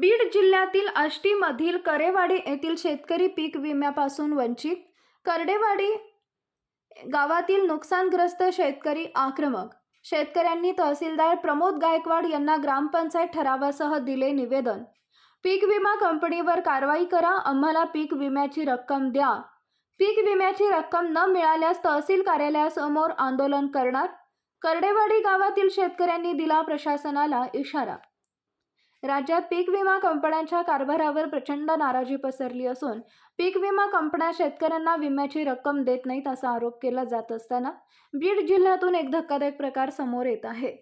बीड जिल्ह्यातील आष्टीमधील करेवाडी येथील शेतकरी पीक विम्यापासून वंचित. करडेवाडी गावातील नुकसानग्रस्त शेतकरी आक्रमक. शेतकऱ्यांनी तहसीलदार प्रमोद गायकवाड यांना ग्रामपंचायत ठरावासह दिले निवेदन. पीक विमा कंपनीवर कारवाई करा आम्हाला पीक विम्याची रक्कम द्या. पीक विम्याची रक्कम न मिळाल्यास तहसील कार्यालयासमोर आंदोलन करणार. करडेवाडी गावातील शेतकऱ्यांनी दिला प्रशासनाला इशारा. राज्यात पीक विमा कंपन्यांच्या कारभारावर प्रचंड नाराजी पसरली असून पीक विमा कंपन्या शेतकऱ्यांना विम्याची रक्कम देत नाहीत असा आरोप केला जात असताना बीड जिल्ह्यातून एक धक्कादायक प्रकार समोर येत आहे.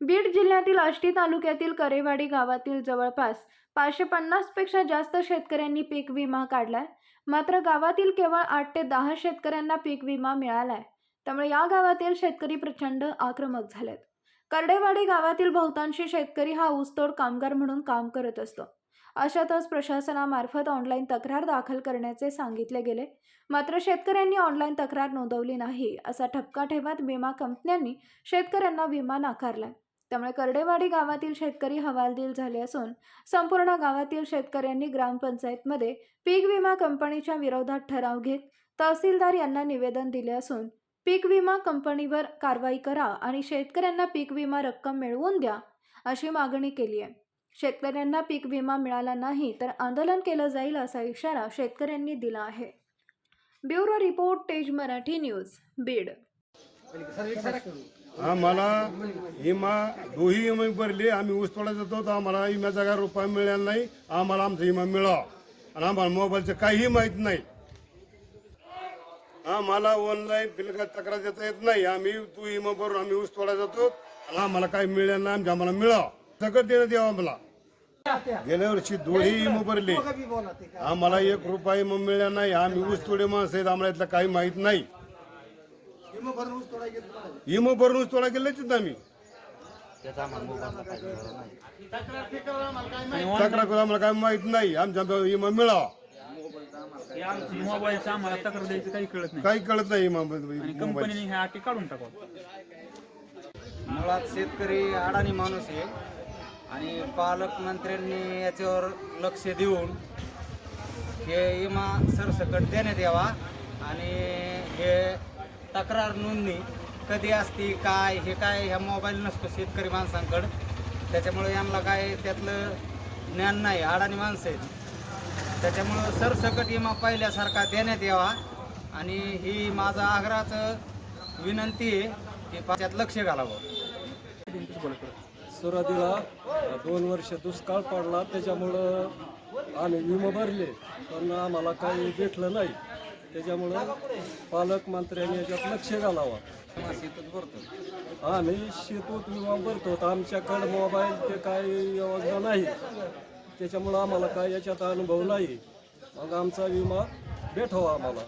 बीड जिल्ह्यातील आष्टी तालुक्यातील करेवाडी गावातील जवळपास पाचशे पन्नासपेक्षा जास्त शेतकऱ्यांनी पीक विमा काढलाय. मात्र गावातील केवळ आठ ते दहा शेतकऱ्यांना पीक विमा मिळालाय. त्यामुळे या गावातील शेतकरी प्रचंड आक्रमक झालेत. करडेवाडी गावातील बहुतांशी शेतकरी हा ऊसतोड कामगार म्हणून काम करत असतो. अशातच प्रशासनामार्फत ऑनलाईन तक्रार दाखल करण्याचे सांगितले गेले. मात्र शेतकऱ्यांनी ऑनलाईन तक्रार नोंदवली नाही असा ठपका ठेवत विमा कंपन्यांनी शेतकऱ्यांना विमा नाकारला त्यामुळे करडेवाडी गावातील शेतकरी हवालदिल झाले असून संपूर्ण गावातील शेतकऱ्यांनी ग्रामपंचायतमध्ये पीक विमा कंपनीच्या विरोधात ठराव घेत तहसीलदार यांना निवेदन दिले असून पीक विमा कंपनीवर कारवाई करा आणि शेतकऱ्यांना पीक विमा रक्कम मिळवून द्या अशी मागणी केली आहे. शेतकऱ्यांना पीक विमा मिळाला नाही तर आंदोलन केलं जाईल असा इशारा शेतकऱ्यांनी दिला आहे. ब्युरो रिपोर्ट तेज मराठी न्यूज बीड. आम्हाला विमा दोही विमा भरले आम्ही ऊस तोडा जातो तर आम्हाला विम्याचा काय रुपया मिळाला नाही आम्हाला आमचा विमा मिळावा. आणि आम्हाला मोबाईलचं काहीही माहीत नाही. आम्हाला ऑनलाईन बिल तक्रार देता येत नाही. आम्ही तू विमा भरून आम्ही ऊस तोडा जातो. आम्हाला काही मिळालं नाही आमच्या आम्हाला मिळावं. सगळं देण्यात यावं आम्हाला. गेल्या वर्षी दोन्ही विमा भरले. आम्हाला एक रुपया विमा मिळाला नाही. आम्ही ऊस तोडे माणसं आहेत आम्हाला यातलं काही माहीत नाही. इमो भरून ऊस तोडा गेले आम्ही. तक्रार करून आम्हाला काय माहीत नाही. आमच्या इमा मिळावा. आमची मोबाईलचं आम्हाला तक्रार द्यायचं काही कळत नाही. काही कळत नाही मोबाईल ह्या अटी काढून टाकावं. मुळात शेतकरी अडाणी माणूस आहे. आणि पालकमंत्र्यांनी याच्यावर लक्ष देऊन हे विमा सरसकट देण्यात यावा. आणि हे तक्रार नोंदणी कधी असती काय हे काय ह्या मोबाईल नसतो शेतकरी माणसांकडं. त्याच्यामुळे यांना काय त्यातलं ज्ञान नाही. अडाणी माणसं आहेत. त्याच्यामुळं सरसकट विमा पहिल्यासारखा देण्यात यावा. आणि ही माझा आग्रहाचं विनंती आहे की त्यात लक्ष घालावं. सुरुवातीला दोन वर्ष दुष्काळ पडला त्याच्यामुळं आम्ही विमा भरले पण आम्हाला काही भेटलं नाही. त्याच्यामुळं पालकमंत्र्यांनी याच्यात लक्ष घालावं. शेतात भरतो. आम्ही शेतूत विमा भरतो तर आमच्याकडं मोबाईल ते काही योजना नाही. त्याच्यामुळं आम्हाला काय याच्यात अनुभव नाही. मग आमचा विमा भेटावा आम्हाला.